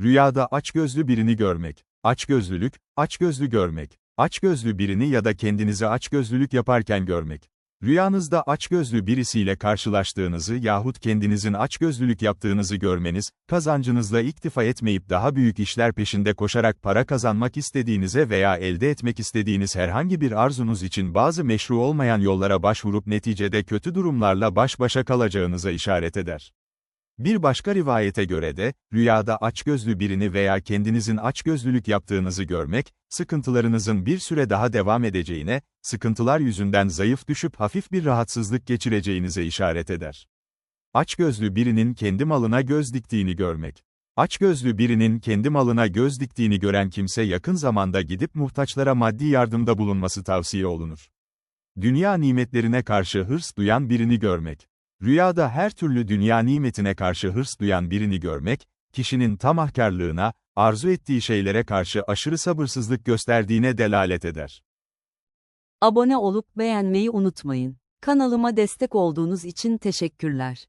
Rüyada açgözlü birini görmek. Açgözlülük, açgözlü görmek. Açgözlü birini ya da kendinizi açgözlülük yaparken görmek. Rüyanızda açgözlü birisiyle karşılaştığınızı yahut kendinizin açgözlülük yaptığınızı görmeniz, kazancınızla iktifa etmeyip daha büyük işler peşinde koşarak para kazanmak istediğinize veya elde etmek istediğiniz herhangi bir arzunuz için bazı meşru olmayan yollara başvurup neticede kötü durumlarla baş başa kalacağınıza işaret eder. Bir başka rivayete göre de, rüyada açgözlü birini veya kendinizin açgözlülük yaptığınızı görmek, sıkıntılarınızın bir süre daha devam edeceğine, sıkıntılar yüzünden zayıf düşüp hafif bir rahatsızlık geçireceğinize işaret eder. Açgözlü birinin kendi malına göz diktiğini görmek. Açgözlü birinin kendi malına göz diktiğini gören kimse yakın zamanda gidip muhtaçlara maddi yardımda bulunması tavsiye olunur. Dünya nimetlerine karşı hırs duyan birini görmek. Rüyada her türlü dünya nimetine karşı hırs duyan birini görmek, kişinin tamahkarlığına, arzu ettiği şeylere karşı aşırı sabırsızlık gösterdiğine delalet eder. Abone olup beğenmeyi unutmayın. Kanalıma destek olduğunuz için teşekkürler.